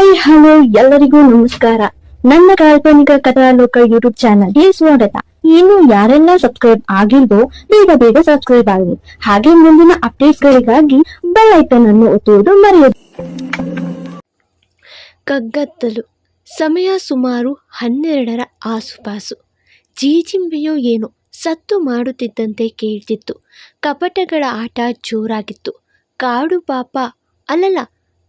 Hi hello ಎಲ್ಲರಿಗೂ ನಮಸ್ಕಾರ. ನನ್ನ ಕಾಲ್ಪನಿಕ ಕಥಾಲೋಕ ಯೂಟ್ಯೂಬ್ ಚಾನಲ್ಗೆ ಸ್ವಾಗತ. ಇನ್ನು ಯಾರೆಲ್ಲ ಸಬ್ಸ್ಕ್ರೈಬ್ ಆಗಿಲ್ವೋ, ಬೇಗ ಬೇಗ ಸಬ್ಸ್ಕ್ರೈಬ್ ಆಗಿ ಹಾಗೆ ಮುಂದಿನ ಅಪ್ಡೇಟ್ಸ್ ಗಳಿಗಾಗಿ ಬೆಲ್ ಐಕನ್ ಅನ್ನು ಒತ್ತುವುದು ಮರೆಯದು. ಕಗ್ಗತ್ತಲು. ಸಮಯ ಸುಮಾರು ಹನ್ನೆರಡರ ಆಸುಪಾಸು. ಜೀಜಿಂಬೆಯೋ ಏನೋ ಸತ್ತು ಮಾಡುತ್ತಿದ್ದಂತೆ ಕೇಳ್ತಿತ್ತು. ಕಪಟಗಳ ಆಟ ಜೋರಾಗಿತ್ತು. ಕಾಡು ಪಾಪ ಅಲ್ಲಲ್ಲ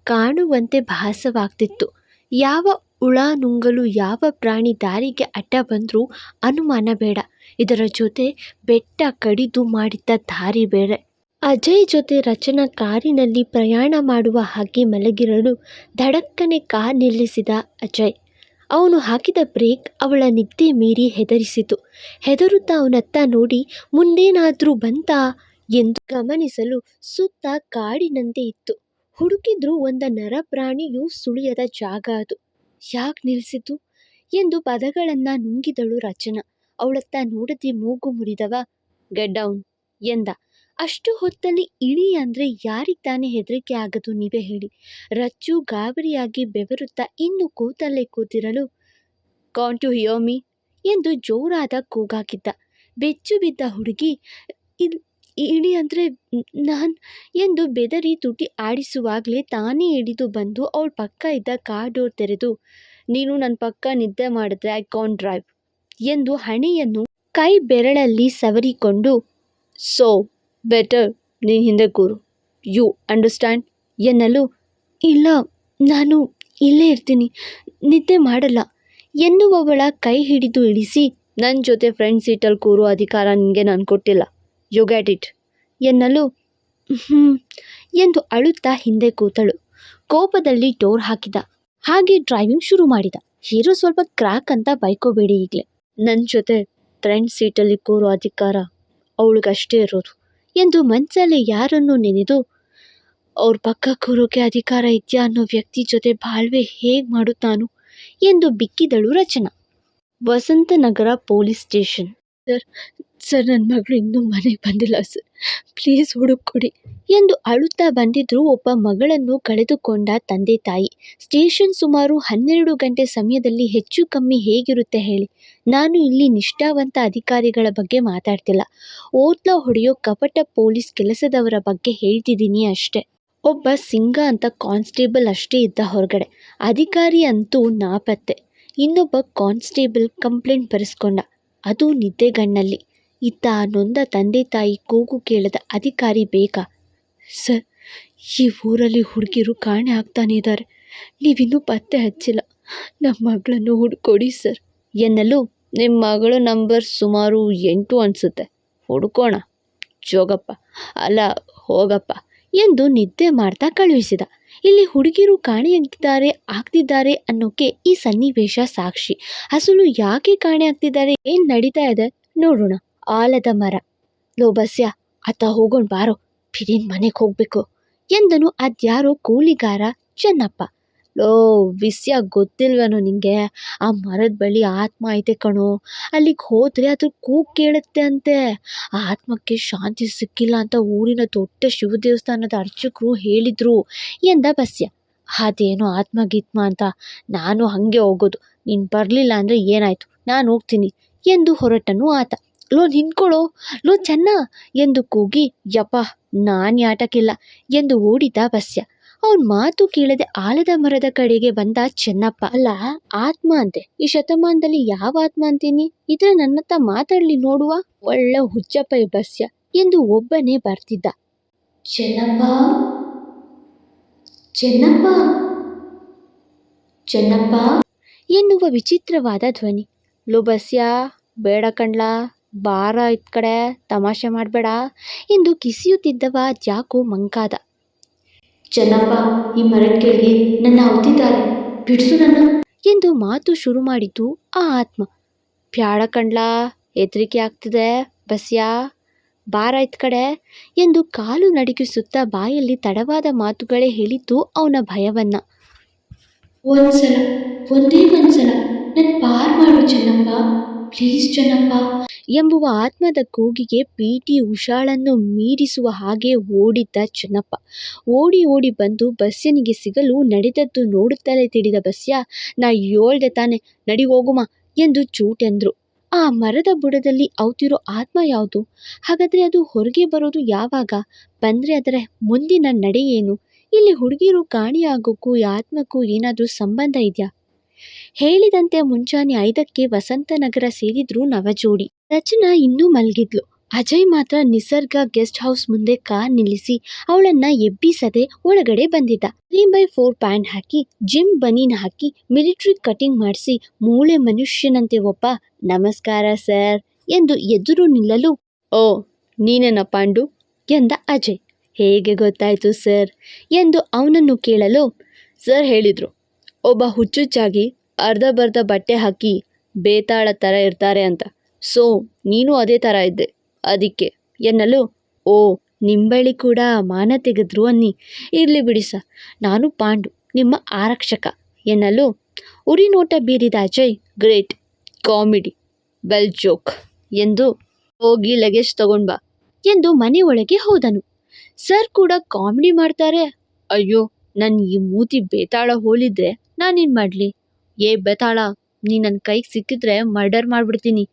ಕಾಣುವಂತೆ ಭಾಸವಾಗ್ತಿತ್ತು. ಯಾವ ಹುಳ ನುಂಗಲು ಯಾವ ಪ್ರಾಣಿ ದಾರಿಗೆ ಅಡ್ಡ ಬಂದರೂ ಅನುಮಾನ ಬೇಡ. ಇದರ ಜೊತೆ ಬೆಟ್ಟ ಕಡಿದು ಮಾಡಿದ್ದ ದಾರಿ ಬೇರೆ. ಅಜಯ್ ಜೊತೆ ರಚನಾ ಕಾರಿನಲ್ಲಿ ಪ್ರಯಾಣ ಮಾಡುವ ಹಾಗೆ ಮಲಗಿರಲು ಧಡಕ್ಕನೆ ಕಾರ್ ನಿಲ್ಲಿಸಿದ ಅಜಯ್. ಅವನು ಹಾಕಿದ ಬ್ರೇಕ್ ಅವಳ ನಿದ್ದೆ ಮೀರಿ ಹೆದರಿಸಿತು. ಹೆದರುತ್ತಾ ಅವನತ್ತ ನೋಡಿ, ಮುಂದೇನಾದರೂ ಬಂತಾ? ಎಂದು ಗಮನಿಸಲು ಸುತ್ತ ಕಾಡಿನಂತೆ ಇತ್ತು. ಹುಡುಕಿದ್ರೂ ಒಂದ ನರಪ್ರಾಣಿಯೂ ಸುಳಿಯದ ಜಾಗ ಅದು. ಯಾಕೆ ನಿಲ್ಲಿಸಿತು ಎಂದು ಪದಗಳನ್ನ ನುಂಗಿದಳು ರಚನಾ. ಅವಳತ್ತ ನೋಡದೆ ಮೂಗು ಮುರಿದವ ಗೆಟ್ ಡೌನ್ ಎಂದ. ಅಷ್ಟು ಹೊತ್ತಲ್ಲಿ ಇಳಿ ಅಂದ್ರೆ ಯಾರಿಗೆ ತಾನೇ ಹೆದರಿಕೆ ಆಗದು ನೀವೇ ಹೇಳಿ. ರಚ್ಚು ಗಾಬರಿಯಾಗಿ ಬೆವರುತ್ತಾ ಇನ್ನು ಕೂತಲ್ಲೇ ಕೂತಿರಲು ಕಾಂಟ್ ಟು ಹಿಯೋಮಿ ಎಂದು ಜೋರಾದ ಕೂಗಾಕಿದ್ದ. ಬೆಚ್ಚು ಬಿದ್ದ ಹುಡುಗಿ ಇಳಿ ಅಂದರೆ ನಾನು ಎಂದು ಬೆದರಿ ತುಟಿ ಆಡಿಸುವಾಗಲೇ ತಾನೇ ಹಿಡಿದು ಬಂದು ಅವಳ ಪಕ್ಕ ಇದ್ದ ಕಾರ್ ಡೋರ್ ತೆರೆದು, ನೀನು ನನ್ನ ಪಕ್ಕ ನಿದ್ದೆ ಮಾಡಿದ್ರೆ ಐ ಕಾನ್ ಡ್ರೈವ್ ಎಂದು ಹಣೆಯನ್ನು ಕೈ ಬೆರಳಲ್ಲಿ ಸವರಿಕೊಂಡು ಸೋ ಬೆಟರ್ ನೀನು ಹಿಂದೆ ಕೂರು. ಯು ಅಂಡರ್ಸ್ಟ್ಯಾಂಡ್ ಎನ್ನಲು, ಇಲ್ಲ, ನಾನು ಇಲ್ಲೇ ಇರ್ತೀನಿ. ನಿದ್ದೆ ಮಾಡಲ್ಲ. ಎನ್ನುವವಳ ಕೈ ಹಿಡಿದು ಇಳಿಸಿ ನನ್ನ ಜೊತೆ ಫ್ರೆಂಡ್ ಸೀಟಲ್ಲಿ ಕೂರೋ, ಅಧಿಕಾರ ನಿನಗೆ ನಾನು ಕೊಟ್ಟಿಲ್ಲ. ಯು ಗ್ಯಾಟ್ ಇಟ್ ಎನ್ನಲು ಹ್ಞೂ ಎಂದು ಅಳುತ್ತಾ ಹಿಂದೆ ಕೂತಳು. ಕೋಪದಲ್ಲಿ ಡೋರ್ ಹಾಕಿದ. ಹಾಗೆ ಡ್ರೈವಿಂಗ್ ಶುರು ಮಾಡಿದ. ಹೀರೋ ಸ್ವಲ್ಪ ಕ್ರ್ಯಾಕ್ ಅಂತ ಬೈಕೋಬೇಡಿ ಈಗಲೇ. ನನ್ನ ಜೊತೆ ಫ್ರೆಂಡ್ ಸೀಟಲ್ಲಿ ಕೂರೋ ಅಧಿಕಾರ ಅವಳಿಗಷ್ಟೇ ಇರೋದು ಎಂದು ಮನಸ್ಸಲ್ಲಿ ಯಾರನ್ನು ನೆನೆದು, ಅವ್ರ ಪಕ್ಕ ಕೂರೋಕೆ ಅಧಿಕಾರ ಇದೆಯಾ ಅನ್ನೋ ವ್ಯಕ್ತಿ ಜೊತೆ ಬಾಳ್ವೆ ಹೇಗೆ ಮಾಡುತ್ತಾನು? ಎಂದು ಬಿಕ್ಕಿದಳು Rachana. Vasanthanagar police station. Sir sir ನನ್ನ ಮಗಳು ಇನ್ನೂ ಮನೆಗೆ ಬಂದಿಲ್ಲ ಸರ್. ಪ್ಲೀಸ್ ಹುಡುಕೊಡಿ ಎಂದು ಅಳುತ್ತಾ ಬಂದಿದ್ರು ಒಬ್ಬ ಮಗಳನ್ನು ಕಳೆದುಕೊಂಡ ತಂದೆ ತಾಯಿ. ಸ್ಟೇಷನ್ ಸುಮಾರು ಹನ್ನೆರಡು ಗಂಟೆ ಸಮಯದಲ್ಲಿ ಹೆಚ್ಚು ಕಮ್ಮಿ ಹೇಗಿರುತ್ತೆ ಹೇಳಿ. ನಾನು ಇಲ್ಲಿ ನಿಷ್ಠಾವಂತ ಅಧಿಕಾರಿಗಳ ಬಗ್ಗೆ ಮಾತಾಡ್ತಿಲ್ಲ. ಓದ್ಲ ಹೊಡೆಯೋ ಕಪಟ ಪೊಲೀಸ್ ಕೆಲಸದವರ ಬಗ್ಗೆ ಹೇಳ್ತಿದ್ದೀನಿ ಅಷ್ಟೇ. ಒಬ್ಬ ಸಿಂಗ ಅಂತ ಕಾನ್ಸ್ಟೇಬಲ್ ಅಷ್ಟೇ ಇದ್ದ ಹೊರಗಡೆ. ಅಧಿಕಾರಿ ಅಂತೂ ನಾಪತ್ತೆ. ಇನ್ನೊಬ್ಬ ಕಾನ್ಸ್ಟೇಬಲ್ ಕಂಪ್ಲೇಂಟ್ ಬರೆಸ್ಕೊಂಡ. ಅದು ನಿದ್ದೆಗಣ್ಣಲ್ಲಿ. ಇತ್ತ ನೊಂದ ತಂದೆ ತಾಯಿ ಕೂಗು ಕೇಳದ ಅಧಿಕಾರಿ ಬೇಕಾ ಸರ್, ಈ ಊರಲ್ಲಿ ಹುಡುಗಿರು ಕಾಣೆ ಆಗ್ತಾನೆ ಇದ್ದಾರೆ ನೀವಿನ್ನೂ ಪತ್ತೆ ಹಚ್ಚಿಲ್ಲ. ನಮ್ಮ ಮಗಳನ್ನು ಹುಡ್ಕೊಡಿ, ಸರ್. ಎನ್ನಲು ನಿಮ್ಮ ಮಗಳು ನಂಬರ್ ಸುಮಾರು ಎಂಟು ಅನಿಸುತ್ತೆ. ಹುಡ್ಕೋಣ. ಜೋಗಪ್ಪ. ಅಲ್ಲ, ಹೋಗಪ್ಪ ಎಂದು ನಿದ್ದೆ ಮಾಡ್ತಾ ಕಳುಹಿಸಿದ. ಇಲ್ಲಿ ಹುಡುಗಿರು ಕಾಣೆಯಾಗ್ತಿದ್ದಾರೆ, ಆಗ್ತಿದ್ದಾರೆ ಅನ್ನೋಕೆ ಈ ಸನ್ನಿವೇಶ ಸಾಕ್ಷಿ. ಅಸಲು ಯಾಕೆ ಕಾಣೆ ಆಗ್ತಿದ್ದಾರೆ ಏನು ನಡೀತಾ ಇದೆ ನೋಡೋಣ. ಆಲದ ಮರ. ಲೋ ಬಸ್ಯ, ಅತ್ತ ಹೋಗೋಣ ಬಾರೋ, ಪಿರಿನ್ ಮನೆಗೆ ಹೋಗ್ಬೇಕು ಎಂದನು ಅದ್ಯಾರೋ ಕೂಲಿಗಾರ ಚೆನ್ನಪ್ಪ. ಲೋ ವಿಷಯ ಗೊತ್ತಿಲ್ವೇನೋ ನಿಂಗೆ, ಆ ಮರದ ಬಳಿ ಆತ್ಮ ಐತೆ ಕಣೋ, ಅಲ್ಲಿಗೆ ಹೋದ್ರೆ ಅದ್ರ ಕೂಗ್ ಕೇಳುತ್ತೆ ಅಂತೆ. ಆ ಆತ್ಮಕ್ಕೆ ಶಾಂತಿ ಸಿಕ್ಕಿಲ್ಲ ಅಂತ ಊರಿನ ದೊಡ್ಡ ಶಿವ ದೇವಸ್ಥಾನದ ಅರ್ಚಕರು ಹೇಳಿದ್ರು ಎಂದ ಬಸ್ಯ. ಅದೇನೋ ಆತ್ಮ ಗೀತ್ಮ ಅಂತ, ನಾನು ಹಾಗೆ ಹೋಗೋದು, ನೀನು ಬರಲಿಲ್ಲ ಅಂದರೆ ಏನಾಯಿತು, ನಾನು ಹೋಗ್ತೀನಿ, ಎಂದು ಹೊರಟನು ಆತ. ಲೋ ನಿಂತ್ಕೊಳ್ಳೋ ಲೋ ಚೆನ್ನ? ಎಂದು ಕೂಗಿ ಯಪ್ಪ ನಾನು ಆಟಕ್ಕಿಲ್ಲ ಎಂದು ಓಡಿದ ಬಸ್ಯ. ಅವನ ಮಾತು ಕೇಳದೆ ಆಲದ ಮರದ ಕಡೆಗೆ ಬಂದ ಚೆನ್ನಪ್ಪ. ಅಲ್ಲ ಆತ್ಮ ಅಂತೆ. ಈ ಶತಮಾನದಲ್ಲಿ ಯಾವ ಆತ್ಮ ಅಂತೀನಿ? ಇದ್ರ ನನ್ನತ್ತ ಮಾತಾಡ್ಲಿ ನೋಡುವ? ಒಳ್ಳೆ ಹುಚ್ಚಪ್ಪ ಈ ಬಸ್ಯ ಎಂದು ಒಬ್ಬನೇ ಬರ್ತಿದ್ದ. ಚೆನ್ನಪ್ಪ? ಚೆನ್ನಪ್ಪ? ಚೆನ್ನಪ್ಪ? ಎನ್ನುವ ವಿಚಿತ್ರವಾದ ಧ್ವನಿ. ಲೋ ಬಸ್ಯ ಬೇಡ ಕಣ್ಲಾ. ಬಾರ ಇತ್ ಕಡೆ ತಮಾಷೆ ಮಾಡಬೇಡ. ಎಂದು ಕಿಸಿಯುತ್ತಿದ್ದವ ಜಾಕು ಮಂಕಾದ. ಚೆನ್ನಪ್ಪ ಈ ಮರದ ಕೆಳಗೆ ನನ್ನ ಅವತ್ತಿದ್ದಾರೆ ಬಿಡಿಸು ನನ್ನ. ಎಂದು ಮಾತು ಶುರು ಮಾಡಿತು ಆ ಆತ್ಮ. ಪ್ಯಾಡ ಕಣ್ಲಾ ಹೆದರಿಕೆ ಆಗ್ತಿದೆ ಬಸ್ಯಾ. ಬಾರ ಇತ್ ಕಡೆ ಎಂದು ಕಾಲು ನಡುಗಿಸುತ್ತಾ ಬಾಯಲ್ಲಿ ತಡವಾದ ಮಾತುಗಳೇ ಹೇಳಿತು ಅವನ ಭಯವನ್ನ. ಒಂದ್ಸಲ ಒಂದೇ ಒಂದ್ಸಲ ನನ್ನ ಪಾರ್ ಮಾಡು ಚೆನ್ನಪ್ಪ. ಪ್ಲೀಸ್ ಚೆನ್ನಪ್ಪ ಎಂಬುವ ಆತ್ಮದ ಕೂಗಿಗೆ ಪಿ ಟಿ ಉಷಾಳನ್ನು ಮೀರಿಸುವ ಹಾಗೆ ಓಡಿದ್ದ ಚೆನ್ನಪ್ಪ. ಓಡಿ ಓಡಿ ಬಂದು ಬಸ್ಯನಿಗೆ ಸಿಗಲು ನಡೆದದ್ದು ನೋಡುತ್ತಲೇ ತಿಳಿದ ಬಸ್ಯ, ನಾ ಏಳ್ದೆ ತಾನೆ, ನಡಿ ಹೋಗುಮ ಎಂದು ಚೂಟೆಂದ್ರು. ಆ ಮರದ ಬುಡದಲ್ಲಿ ಅವತಿರೋ ಆತ್ಮ ಯಾವುದು? ಹಾಗಾದ್ರೆ ಅದು ಹೊರಗೆ ಬರೋದು ಯಾವಾಗ? ಬಂದರೆ ಅದರ ಮುಂದಿನ ನಡೆ ಏನು ಇಲ್ಲಿ ಹುಡುಗಿರು ಕಾಣಿಯಾಗೋಕ್ಕೂ ಈ ಆತ್ಮಕ್ಕೂ ಏನಾದರೂ ಸಂಬಂಧ ಇದೆಯಾ? ಹೇಳಿದಂತೆ ಮುಂಜಾನೆ ಐದಕ್ಕೆ ವಸಂತನಗರ ಸೇರಿದ್ರು ನವಜೋಡಿ. ರಚನಾ ಇನ್ನೂ ಮಲಗಿದ್ಲು. ಅಜಯ್ ಮಾತ್ರ ನಿಸರ್ಗ ಗೆಸ್ಟ್ ಹೌಸ್ ಮುಂದೆ ಕಾರ್ ನಿಲ್ಲಿಸಿ ಅವಳನ್ನ ಎಬ್ಬಿಸದೆ ಒಳಗಡೆ ಬಂದಿದ್ದ. ತ್ರೀ ಬೈ ಫೋರ್ ಪ್ಯಾಂಟ್ ಹಾಕಿ, ಜಿಮ್ ಬನೀನ್ ಹಾಕಿ, ಮಿಲಿಟರಿ ಕಟಿಂಗ್ ಮಾಡಿಸಿ, ಮೂಳೆ ಮನುಷ್ಯನಂತೆ ಒಬ್ಬ, ನಮಸ್ಕಾರ ಸರ್, ಎಂದು ಎದುರು ನಿಲ್ಲಲು, ಓ, ನೀನೇನ ಪಾಂಡು, ಎಂದ ಅಜಯ್. ಹೇಗೆ ಗೊತ್ತಾಯ್ತು ಸರ್, ಎಂದು ಅವನನ್ನು ಕೇಳಲು, ಸರ್ ಹೇಳಿದ್ರು. ಒಬ್ಬ ಹುಚ್ಚುಚ್ಚಾಗಿ ಅರ್ಧ ಬರ್ಧ ಬಟ್ಟೆ ಹಾಕಿ ಬೇತಾಳ ಥರ ಇರ್ತಾರೆ ಅಂತ. ಸೊ, ನೀನು ಅದೇ ಥರ ಇದ್ದೆ. ಅದಕ್ಕೆ ಎನ್ನಲು, ಓ ನಿಂಬಳಿ ಕೂಡ ಮಾನ ತೆಗೆದ್ರು ಅನ್ನಿ. ಇರಲಿ ಬಿಡಿ ಸರ್ ನಾನು ಪಾಂಡು, ನಿಮ್ಮ ಆರಕ್ಷಕ. ಎನ್ನಲು, ಉರಿ ನೋಟ ಬೀರಿದ Ajay, great, comedy, bell joke, ಎಂದು ಹೋಗಿ ಲಗೇಜ್ ತಗೊಂಡ್ ಬಾ, ಎಂದು ಮನೆ ಒಳಗೆ ಹೋದನು. ಸರ್ ಕೂಡ ಕಾಮಿಡಿ ಮಾಡ್ತಾರೆ? ಅಯ್ಯೋ ನನ್ನ ಈ ಮೂತಿ ಬೇತಾಳ ಹೋಲಿದ್ರೆ ನಾನೇನು ಮಾಡಲಿ? ಏ ಬೇತಾಳ, ನೀ ನನ್ನ ಕೈಗೆ ಸಿಕ್ಕಿದ್ರೆ ಮರ್ಡರ್ ಮಾಡಿಬಿಡ್ತೀನಿ.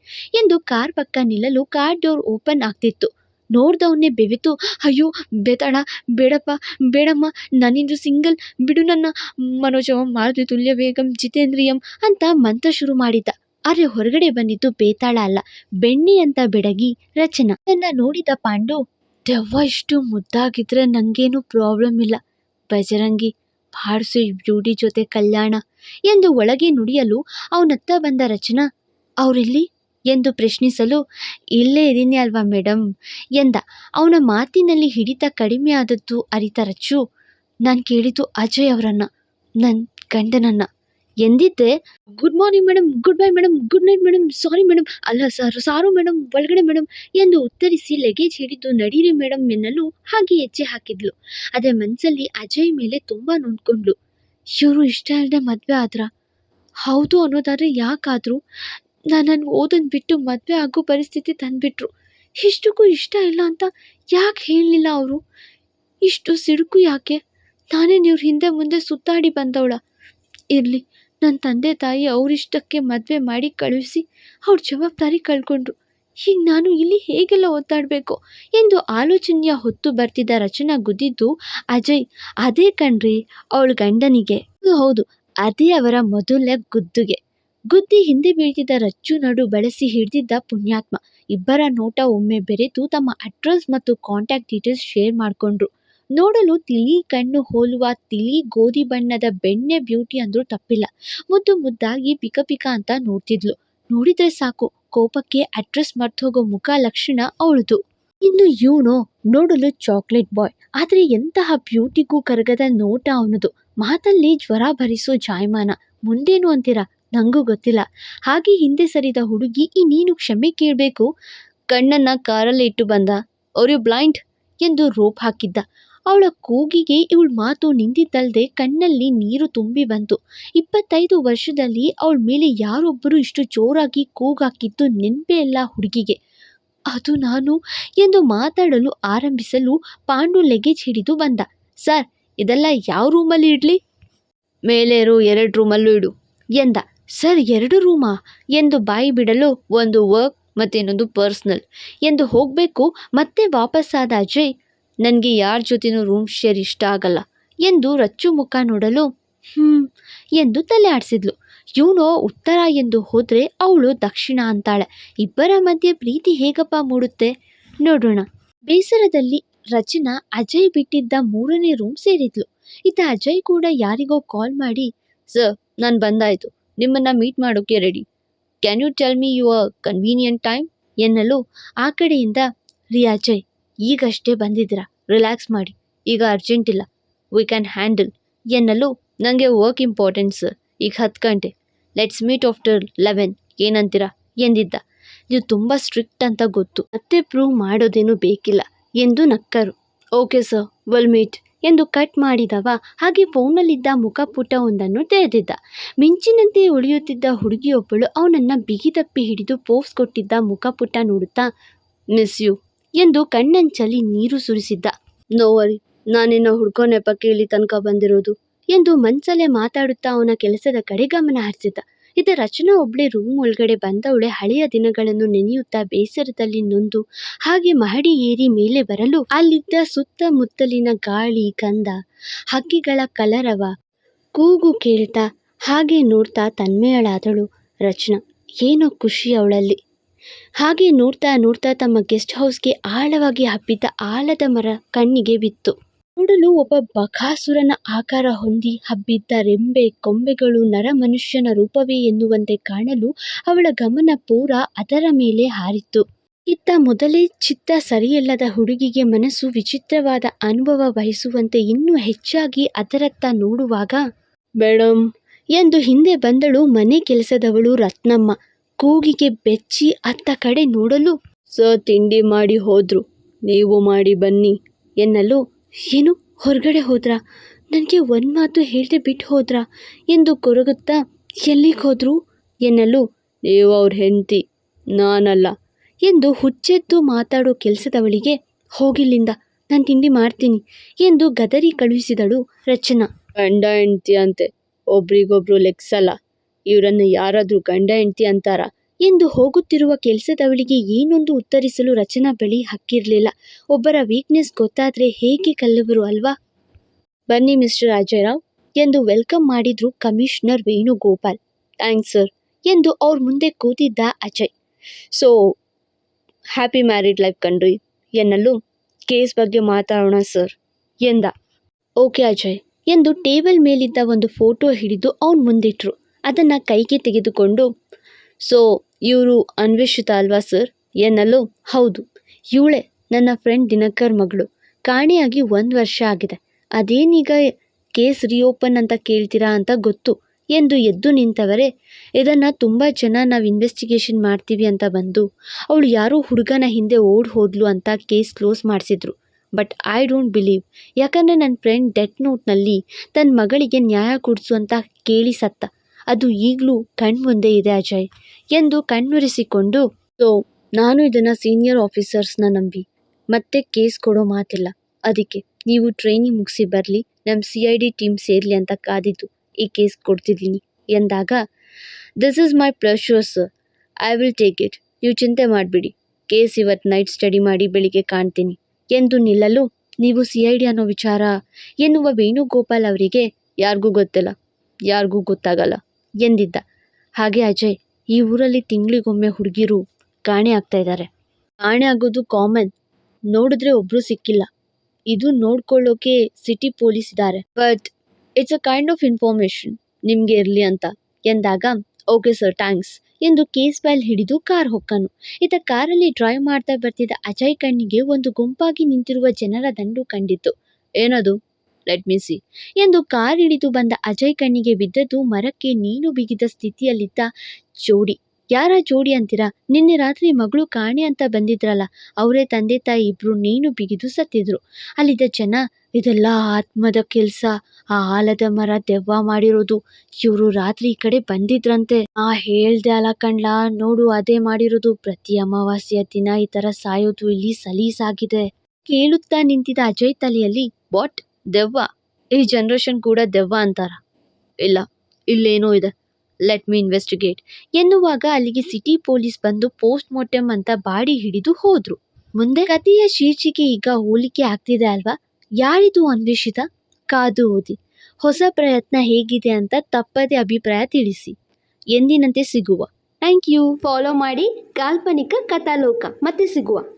ಎಂದು ಕಾರ್ ಪಕ್ಕ ನಿಲ್ಲಲು ಕಾರ್ ಡೋರ್ ಓಪನ್ ಆಗ್ತಿತ್ತು. ನೋಡ್ದವನ್ನೇ ಬೆವಿತು, ಅಯ್ಯೋ, ಬೇತಾಳ, ಬೇಡಪ್ಪ, ಬೇಡಮ್ಮ ನಾನಿಂದು ಸಿಂಗಲ್, ಬಿಡು ನನ್ನ ಮನೋಜವ ಮಾರುತಿ ತುಲ್ಯ ವೇಗಂ ಜಿತೇಂದ್ರಿಯಂ ಅಂತ ಮಂತ್ರ ಶುರು ಮಾಡಿದ್ದ ಆದರೆ ಹೊರಗಡೆ ಬಂದಿದ್ದು ಬೇತಾಳ ಅಲ್ಲ, ಬೆಣ್ಣೆ ಅಂತ ಬೆಡಗಿ ರಚನಾ. ನನ್ನ ನೋಡಿದ ಪಾಂಡು, ದೆವ್ವ ಇಷ್ಟು ಮುದ್ದಾಗಿದ್ರೆ ನಂಗೇನು ಪ್ರಾಬ್ಲಮ್ ಇಲ್ಲ. ಬಜರಂಗಿ ಬಾಡ್ಸು ಬ್ಯೂಟಿ ಜೊತೆ ಕಲ್ಯಾಣ ಎಂದು ಒಳಗೆ ನುಡಿಯಲು ಅವನತ್ತ ಬಂದ ರಚನಾ, ಅವರಿಲ್ಲಿ? ಎಂದು ಪ್ರಶ್ನಿಸಲು, ಇಲ್ಲೇ ಇದ್ದೀನಿ ಅಲ್ವಾ ಮೇಡಮ್ ಎಂದ. ಅವನ ಮಾತಿನಲ್ಲಿ ಹಿಡಿತ ಕಡಿಮೆ ಆದದ್ದು ಅರಿತ ರಚು ನಾನು ಕೇಳಿದ್ದು ಅಜಯ್ ಅವರನ್ನು ನನ್ನ ಗಂಡನನ್ನ. ಎಂದಿದ್ದೆ good morning madam good bye madam good night madam sorry madam ಅಲ್ಲ ಸರ್ ಸಾರು ಮೇಡಮ್ ಒಳಗಡೆ ಮೇಡಮ್ ಎಂದು ಉತ್ತರಿಸಿ ಲಗೇಜ್ ಹಿಡಿದು ನಡೀರಿ ಮೇಡಮ್ ಎನ್ನಲು ಹಾಗೆ ಹೆಜ್ಜೆ ಹಾಕಿದ್ಲು. ಅದೇ ಮನಸ್ಸಲ್ಲಿ ಅಜಯ್ ಮೇಲೆ ತುಂಬ ನೊಂದ್ಕೊಂಡ್ಲು ಇವರು ಇಷ್ಟ ಇಲ್ಲದೆ ಮದುವೆ ಆದ್ರ? ಹೌದು ಅನ್ನೋದಾದ್ರೆ ಯಾಕಾದರೂ. ನನ್ನನ್ನು ಓದನ್ ಬಿಟ್ಟು ಮದುವೆ ಆಗೋ ಪರಿಸ್ಥಿತಿ ತಂದ್ಬಿಟ್ರು. ಇಷ್ಟಕ್ಕೂ ಇಷ್ಟ ಇಲ್ಲ ಅಂತ ಯಾಕೆ ಹೇಳಲಿಲ್ಲ ಅವರು? ಇಷ್ಟು ಸಿಡುಕು ಯಾಕೆ? ನಾನೇ ಇವ್ರ ಹಿಂದೆ ಮುಂದೆ ಸುತ್ತಾಡಿ ಬಂದವಳ? ಇರಲಿ. ನನ್ನ ತಂದೆ ತಾಯಿ ಅವರಿಷ್ಟಕ್ಕೆ ಮದುವೆ ಮಾಡಿ ಕಳುಹಿಸಿ ಅವ್ರ ಜವಾಬ್ದಾರಿ ಕಳ್ಕೊಂಡ್ರು. ಈಗ ನಾನು ಇಲ್ಲಿ ಹೇಗೆಲ್ಲ ಒದ್ದಾಡಬೇಕು? ಎಂದು ಆಲೋಚನೆಯ ಹೊತ್ತು ಬರ್ತಿದ್ದ ರಚನಾ ಗುದ್ದಿದ್ದು ಅಜಯ್ ಅದೇ ಕಣ್ರಿ ಅವಳ ಗಂಡನಿಗೆ. ಹೌದು, ಅದೇ ಅವರ ಮೊದಲ ಗುದ್ದುಗೆ. ಗುದ್ದಿ ಹಿಂದೆ ಬೀಳ್ತಿದ್ದ ರಚ್ಚು ನಡು ಬಳಸಿ ಹಿಡಿದಿದ್ದ ಪುಣ್ಯಾತ್ಮ. ಇಬ್ಬರ ನೋಟ ಒಮ್ಮೆ ಬೆರೆತು ತಮ್ಮ ಅಡ್ರೆಸ್ ಮತ್ತು ಕಾಂಟ್ಯಾಕ್ಟ್ ಡೀಟೇಲ್ಸ್ ಶೇರ್ ಮಾಡಿಕೊಂಡ್ರು. ನೋಡಲು ತಿಳಿ ಕಣ್ಣು ಹೋಲುವ ತಿಳಿ ಗೋಧಿ ಬಣ್ಣದ ಬೆಣ್ಣೆ ಬ್ಯೂಟಿ ಅಂದ್ರು ತಪ್ಪಿಲ್ಲ. ಮುದ್ದು ಮುದ್ದಾಗಿ ಪಿಕ ಪಿಕ ಅಂತ ನೋಡ್ತಿದ್ಲು. ನೋಡಿದ್ರೆ ಸಾಕು, ಕೋಪಕ್ಕೆ ಅಡ್ರೆಸ್ ಮರ್ತೋಗೋ ಮುಖ ಲಕ್ಷಣ ಅವಳದು. ಇನ್ನು ಇವನು ನೋಡಲು ಚಾಕ್ಲೇಟ್ ಬಾಯ್, ಆದ್ರೆ ಎಂತಹ ಬ್ಯೂಟಿಗೂ ಕರಗದ ನೋಟ ಅವನದು. ಮಾತಲ್ಲಿ ಜ್ವರ ಭರಿಸೋ ಜಾಯಮಾನ. ಮುಂದೇನು ಅಂತೀರಾ? ನಂಗೂ ಗೊತ್ತಿಲ್ಲ. ಹಾಗೆ ಹಿಂದೆ ಸರಿದ ಹುಡುಗಿ ಈ ನೀನು ಕ್ಷಮೆ ಕೇಳಬೇಕು? ಕಣ್ಣನ್ನ ಕಾರಲ್ಲಿ ಇಟ್ಟು ಬಂದ ಅವ್ರು ಬ್ಲೈಂಡ್ ಎಂದು ರೋಪ್ ಹಾಕಿದ್ದ. ಅವಳ ಕೂಗಿಗೆ ಇವಳ ಮಾತು ನಿಂತಿದ್ದಲ್ದೆ ಕಣ್ಣಲ್ಲಿ ನೀರು ತುಂಬಿ ಬಂತು. ಇಪ್ಪತ್ತೈದು ವರ್ಷದಲ್ಲಿ ಅವಳ ಮೇಲೆ ಯಾರೊಬ್ಬರು ಇಷ್ಟು ಜೋರಾಗಿ ಕೂಗಾಕಿದ್ದು ನೆನಪೇ ಇಲ್ಲ ಹುಡುಗಿಗೆ. ಅದು ನಾನು ಎಂದು ಮಾತಾಡಲು ಆರಂಭಿಸಲು ಪಾಂಡು ಲಗೇಜ್ ಹಿಡಿದು ಬಂದ. ಸರ್, ಇದೆಲ್ಲ ಯಾವ ರೂಮಲ್ಲಿ ಇಡಲಿ? ಮೇಲೇರು ಎರಡು ರೂಮಲ್ಲೂ ಇಡು, ಎಂದ. ಸರ್, ಎರಡು ರೂಮಾ? ಎಂದು ಬಾಯಿ ಬಿಡಲು ಒಂದು ವರ್ಕ್ ಮತ್ತಿನ್ನೊಂದು ಪರ್ಸ್ನಲ್. ಎಂದು ಹೋಗಬೇಕು, ಮತ್ತೆ ವಾಪಸ್ಸಾದ ಅಜಯ್ ನನಗೆ ಯಾರ ಜೊತೆನೂ ರೂಮ್ ಶೇರ್ ಇಷ್ಟ ಆಗಲ್ಲ ಎಂದು ರಚ್ಚು ಮುಖ ನೋಡಲು ಹ್ಞೂ ಎಂದು ತಲೆ ಆಡಿಸಿದ್ಲು. ಇವನು ಉತ್ತರ ಎಂದು ಹೋದರೆ ಅವಳು ದಕ್ಷಿಣ ಅಂತಾಳೆ. ಇಬ್ಬರ ಮಧ್ಯೆ ಪ್ರೀತಿ ಹೇಗಪ್ಪ ಮೂಡುತ್ತೆ? ನೋಡೋಣ. ಬೇಸರದಲ್ಲಿ ರಚನಾ ಅಜಯ್ ಬಿಟ್ಟಿದ್ದ ಮೂರನೇ ರೂಮ್ ಸೇರಿದ್ಲು. ಇತ್ತ ಅಜಯ್ ಕೂಡ ಯಾರಿಗೋ ಕಾಲ್ ಮಾಡಿ, ಸರ್, ನಾನು ಬಂದಾಯಿತು. ನಿಮ್ಮನ್ನು ಮೀಟ್ ಮಾಡೋಕ್ಕೆ ready can you tell me your convenient time ಎನ್ನಲು ಆ ಕಡೆಯಿಂದ ರಿಯಾಜಯ್ ಈಗಷ್ಟೇ ಬಂದಿದ್ದೀರಾ? ರಿಲ್ಯಾಕ್ಸ್ ಮಾಡಿ. ಈಗ ಅರ್ಜೆಂಟ್ ಇಲ್ಲ. ವಿ ಕ್ಯಾನ್ ಹ್ಯಾಂಡಲ್ ಎನ್ನಲು ನನಗೆ ವರ್ಕ್ ಇಂಪಾರ್ಟೆಂಟ್ ಈಗ ಹತ್ತು ಗಂಟೆ. ಲೆಟ್ಸ್ ಮೀಟ್ ಆಫ್ಟರ್ ಲೆವೆನ್ ಏನಂತೀರಾ? ಎಂದಿದ್ದ. ನೀವು ತುಂಬ ಸ್ಟ್ರಿಕ್ಟ್ ಅಂತ ಗೊತ್ತು. ಮತ್ತೆ ಪ್ರೂವ್ ಮಾಡೋದೇನು ಬೇಕಿಲ್ಲ ಎಂದು ನಕ್ಕರು. ಓಕೆ ಸರ್ ವೆಲ್ ಮೀಟ್ ಎಂದು ಕಟ್ ಮಾಡಿದವ. ಹಾಗೆ ಫೋನಲ್ಲಿದ್ದ ಮುಖಪುಟವೊಂದನ್ನು ತೆರೆದಿದ್ದ. ಮಿಂಚಿನಂತೆ ಉಳಿಯುತ್ತಿದ್ದ ಹುಡುಗಿಯೊಬ್ಬಳು ಅವನನ್ನು ಬಿಗಿದಪ್ಪಿ ಹಿಡಿದು ಪೋಸ್ ಕೊಟ್ಟಿದ್ದ ಮುಖಪುಟ ನೋಡುತ್ತಾ ಮಿಸ್ ಯು ಎಂದು ಕಣ್ಣಂಚಲ್ಲಿ ನೀರು ಸುರಿಸಿದ್ದ. ನೋವರಿ ನಾನಿನ್ನ ಹುಡ್ಕೋ ನೆಪಕ್ಕೆ ಇಲ್ಲಿ ತನಕ ಬಂದಿರೋದು ಎಂದು ಮನ್ಸಲ್ಲೇ ಮಾತಾಡುತ್ತಾ ಅವನ ಕೆಲಸದ ಕಡೆ ಗಮನ ಹರಿಸಿದ್ದ. ಇದು ರಚನಾ ಒಬ್ಳೆ ರೂಮ್ ಒಳಗಡೆ ಬಂದವಳೆ ಹಳೆಯ ದಿನಗಳನ್ನು ನೆನೆಯುತ್ತಾ ಬೇಸರದಲ್ಲಿ ನೊಂದು, ಹಾಗೆ ಮಹಡಿ ಏರಿ ಮೇಲೆ ಬರಲು ಅಲ್ಲಿದ್ದ ಸುತ್ತಮುತ್ತಲಿನ ಗಾಳಿ ಗಂಧ ಹಕ್ಕಿಗಳ ಕಲರವ ಕೂಗು ಕೇಳ್ತಾ, ಹಾಗೆ ನೋಡ್ತಾ ತನ್ಮಯಳಾದಳು ರಚನಾ. ಏನೋ ಖುಷಿ ಅವಳಲ್ಲಿ. ಹಾಗೆ ನೋಡ್ತಾ ನೋಡ್ತಾ ತಮ್ಮ ಗೆಸ್ಟ್ ಹೌಸ್ಗೆ ಆಳವಾಗಿ ಹಬ್ಬಿದ್ದ ಆಲದ ಮರ ಕಣ್ಣಿಗೆ ಬಿತ್ತು. ನೋಡಲು ಒಬ್ಬ ಬಕಾಸುರನ ಆಕಾರ ಹೊಂದಿ ಹಬ್ಬಿದ್ದ ರೆಂಬೆ, ಕೊಂಬೆಗಳು ನರ ಮನುಷ್ಯನ ರೂಪವೇ ಎನ್ನುವಂತೆ ಕಾಣಲು ಅವಳ ಗಮನ ಪೂರ ಅದರ ಮೇಲೆ ಹಾರಿತ್ತು. ಇತ್ತ ಮೊದಲೇ ಚಿತ್ತ ಸರಿಯಲ್ಲದ ಹುಡುಗಿಗೆ ಮನಸ್ಸು ವಿಚಿತ್ರವಾದ ಅನುಭವ ವಹಿಸುವಂತೆ ಇನ್ನೂ ಹೆಚ್ಚಾಗಿ ಅದರತ್ತ ನೋಡುವಾಗ ಮೇಡಮ್ ಎಂದು ಹಿಂದೆ ಬಂದಳು ಮನೆ ಕೆಲಸದವಳು ರತ್ನಮ್ಮ. ಕೂಗಿಗೆ ಬೆಚ್ಚಿ ಅತ್ತ ಕಡೆ ನೋಡಲು ಸ ತಿಂಡಿ ಮಾಡಿ ಹೋದ್ರು. ನೀವು ಮಾಡಿ ಬನ್ನಿ ಎನ್ನಲು ಏನು ಹೊರಗಡೆ ಹೋದ್ರಾ? ನನಗೆ ಒಂದು ಮಾತು ಹೇಳದೆ ಬಿಟ್ಟು ಹೋದ್ರಾ? ಎಂದು ಕೊರಗುತ್ತಾ ಎಲ್ಲಿಗೆ ಹೋದ್ರು? ಎನ್ನಲು ನೀವು ಅವ್ರ ಹೆಂಡತಿ, ನಾನಲ್ಲ ಎಂದು ಹುಚ್ಚೆದ್ದು ಮಾತಾಡೋ ಕೆಲಸದವಳಿಗೆ ಹೋಗಿಲ್ಲಿಂದ ನಾನು ತಿಂಡಿ ಮಾಡ್ತೀನಿ ಎಂದು ಗದರಿ ಕಳುಹಿಸಿದಳು ರಚನಾ. ಗಂಡ ಹೆಂಡ್ತಿ ಅಂತೆ, ಒಬ್ರಿಗೊಬ್ರು ಲೆಕ್ಸಲ್ಲ. ಇವರನ್ನು ಯಾರಾದರೂ ಗಂಡ, ಹೆಂಡತಿ ಅಂತಾರ? ಎಂದು ಹೋಗುತ್ತಿರುವ ಕೆಲಸದವಳಿಗೆ ಏನೊಂದು ಉತ್ತರಿಸಲು ರಚನಾ ಬಳಿ ಹಕ್ಕಿರಲಿಲ್ಲ. ಒಬ್ಬರ ವೀಕ್ನೆಸ್ ಗೊತ್ತಾದರೆ ಹೇಗೆ ಕಲ್ಲವರು ಅಲ್ವಾ? ಬನ್ನಿ ಮಿಸ್ಟರ್ ಅಜಯರಾವ್ ಎಂದು ವೆಲ್ಕಮ್ ಮಾಡಿದ್ರು ಕಮಿಷನರ್ ವೇಣುಗೋಪಾಲ್. ಥ್ಯಾಂಕ್ಸ್ ಸರ್ ಎಂದು ಅವ್ರ ಮುಂದೆ ಕೂತಿದ್ದ Ajay. So happy married life ಕಂಡ್ರಿ ಎನ್ನಲು ಕೇಸ್ ಬಗ್ಗೆ ಮಾತಾಡೋಣ ಸರ್ ಎಂದ. ಓಕೆ ಅಜಯ್ ಎಂದು ಟೇಬಲ್ ಮೇಲಿದ್ದ ಒಂದು ಫೋಟೋ ಹಿಡಿದು ಅವ್ನು ಮುಂದಿಟ್ರು. ಅದನ್ನು ಕೈಗೆ ತೆಗೆದುಕೊಂಡು, ಸೊ, ಇವರು ಅನ್ವೇಷಿತ ಅಲ್ವಾ ಸರ್? ಎನ್ನಲು ಹೌದು. ಇವಳೆ ನನ್ನ ಫ್ರೆಂಡ್ ದಿನಕರ್ ಮಗಳು. ಕಾಣೆಯಾಗಿ ಒಂದು ವರ್ಷ ಆಗಿದೆ. ಅದೇನೀಗ ಕೇಸ್ ರಿಓಪನ್ ಅಂತ ಕೇಳ್ತೀರಾ ಅಂತ ಗೊತ್ತು. ಎಂದು ಎದ್ದು ನಿಂತವರೇ, ಇದನ್ನು ತುಂಬ ಜನ ನಾವು ಇನ್ವೆಸ್ಟಿಗೇಷನ್ ಮಾಡ್ತೀವಿ ಅಂತ ಬಂದು, ಅವಳು ಯಾರೋ ಹುಡುಗನ ಹಿಂದೆ ಓಡಿ ಹೋದ್ಲು ಅಂತ ಕೇಸ್ ಕ್ಲೋಸ್ ಮಾಡಿಸಿದ್ರು. But I don't believe. ಯಾಕಂದರೆ ನನ್ನ ಫ್ರೆಂಡ್ ಡೆತ್ ನೋಟ್ನಲ್ಲಿ ತನ್ನ ಮಗಳಿಗೆ ನ್ಯಾಯ ಕೊಡಿಸು ಅಂತ ಕೇಳಿ ಸತ್ತ. ಅದು ಈಗಲೂ ಕಣ್ಮುಂದೆ ಇದೆ ಅಜಯ್ ಎಂದು ಕಣ್ಣುರಿಸಿಕೊಂಡು ಸೊ, ನಾನು ಇದನ್ನು ಸೀನಿಯರ್ ಆಫೀಸರ್ಸ್ನ ನಂಬಿ. ಮತ್ತೆ ಕೇಸ್ ಕೊಡೋ ಮಾತಿಲ್ಲ. ಅದಕ್ಕೆ ನೀವು ಟ್ರೈನಿಂಗ್ ಮುಗಿಸಿ ಬರಲಿ ನಮ್ಮ ಸಿ ಐ ಡಿ ಟೀಮ್ ಸೇರಲಿ ಅಂತ ಕಾದಿದ್ದು ಈ ಕೇಸ್ ಕೊಡ್ತಿದ್ದೀನಿ ಎಂದಾಗ this is my pleasure sir I will take it ನೀವು ಚಿಂತೆ ಮಾಡಿಬಿಡಿ. ಕೇಸ್ ಇವತ್ತು ನೈಟ್ ಸ್ಟಡಿ ಮಾಡಿ ಬೆಳಿಗ್ಗೆ ಕಾಣ್ತೀನಿ ಎಂದು ನಿಲ್ಲಲು ನೀವು ಸಿ ಐ ಡಿ ಅನ್ನೋ ವಿಚಾರ ಎನ್ನುವ ವೇಣುಗೋಪಾಲ್ ಅವರಿಗೆ ಯಾರಿಗೂ ಗೊತ್ತಿಲ್ಲ. ಯಾರಿಗೂ ಗೊತ್ತಾಗಲ್ಲ. ಎಂದಿದ್ದ. ಹಾಗೆ ಅಜಯ್, ಈ ಊರಲ್ಲಿ ತಿಂಗಳಿಗೊಮ್ಮೆ ಹುಡುಗಿರು ಕಾಣೆ ಆಗ್ತಾ ಇದ್ದಾರೆ. ಕಾಣೆ ಆಗೋದು ಕಾಮನ್. ನೋಡಿದ್ರೆ ಒಬ್ಬರು ಸಿಕ್ಕಿಲ್ಲ. ಇದು ನೋಡ್ಕೊಳ್ಳೋಕೆ ಸಿಟಿ ಪೊಲೀಸ್ ಇದ್ದಾರೆ but it's a kind of information ನಿಮಗೆ ಇರಲಿ ಅಂತ. ಎಂದಾಗ ಓಕೆ ಸರ್ ಥ್ಯಾಂಕ್ಸ್ ಎಂದು ಕೇಸ್ ಫೈಲ್ ಹಿಡಿದು ಕಾರ್ ಹೊಕ್ಕನು. ಈತ ಕಾರಲ್ಲಿ ಡ್ರೈವ್ ಮಾಡ್ತಾ ಬರ್ತಿದ್ದ ಅಜಯ್ ಕಣ್ಣಿಗೆ ಒಂದು ಗುಂಪಾಗಿ ನಿಂತಿರುವ ಜನರ ದಂಡು ಕಂಡಿತ್ತು. ಏನದು? ಲೆಟ್ ಮಿ ಸಿ ಎಂದು ಕಾರ್ ಹಿಡಿದು ಬಂದ ಅಜಯ್ ಕಣ್ಣಿಗೆ ಬಿದ್ದದ್ದು ಮರಕ್ಕೆ ನೀನು ಬಿಗಿದ ಸ್ಥಿತಿಯಲ್ಲಿದ್ದ ಜೋಡಿ. ಯಾರ ಜೋಡಿ ಅಂತೀರಾ? ನಿನ್ನೆ ರಾತ್ರಿ ಮಗಳು ಕಾಣೆ ಅಂತ ಬಂದಿದ್ರಲ್ಲ, ಅವರೇ ತಂದೆ ತಾಯಿ ಇಬ್ರು ನೀನು ಬಿಗಿದು ಸತ್ತಿದ್ರು. ಅಲ್ಲಿದ್ದ ಜನ, ಇದೆಲ್ಲ ಆತ್ಮದ ಕೆಲಸ. ಆ ಆಲದ ಮರ ದೆವ್ವ ಮಾಡಿರೋದು. ಇವರು ರಾತ್ರಿ ಈ ಕಡೆ ಬಂದಿದ್ರಂತೆ. ಆ ಹೇಳ್ದೆ ಅಲ್ಲ ಕಣ್ಲಾ, ನೋಡು ಅದೇ ಮಾಡಿರೋದು. ಪ್ರತಿ ಅಮಾವಾಸ್ಯೆಯ ದಿನ ಈ ತರ ಸಾಯೋದು ಇಲ್ಲಿ ಸಲೀಸಾಗಿದೆ. ಕೇಳುತ್ತಾ ನಿಂತಿದ್ದ ಅಜಯ್ ತಲೆಯಲ್ಲಿ, ವಾಟ್? ದೆವ್ವ. ಈ ಜನ್ರೇಷನ್ ಕೂಡ ದೆವ್ವ ಅಂತಾರ. ಇಲ್ಲ, ಇಲ್ಲೇನೋ ಇದೆ. ಲೆಟ್ ಮಿ ಇನ್ವೆಸ್ಟಿಗೇಟ್ ಎನ್ನುವಾಗ ಅಲ್ಲಿಗೆ ಸಿಟಿ ಪೊಲೀಸ್ ಬಂದು ಪೋಸ್ಟ್ ಮಾರ್ಟಮ್ ಅಂತ ಬಾಡಿ ಹಿಡಿದು ಹೋದ್ರು. ಮುಂದೆ ಕಥೆಯ ಶೀರ್ಷಿಕೆ ಈಗ ಹೋಲಿಕೆ ಆಗ್ತಿದೆ ಅಲ್ವಾ? ಯಾರಿದು ಅನ್ವೇಷಿತ? ಕಾದು ಓದಿ. ಹೊಸ ಪ್ರಯತ್ನ ಹೇಗಿದೆ ಅಂತ ತಪ್ಪದೆ ಅಭಿಪ್ರಾಯ ತಿಳಿಸಿ. ಎಂದಿನಂತೆ ಸಿಗುವ. ಥ್ಯಾಂಕ್ ಯು ಫಾಲೋ ಮಾಡಿ ಕಾಲ್ಪನಿಕ ಕಥಾಲೋಕ. ಮತ್ತೆ ಸಿಗುವ.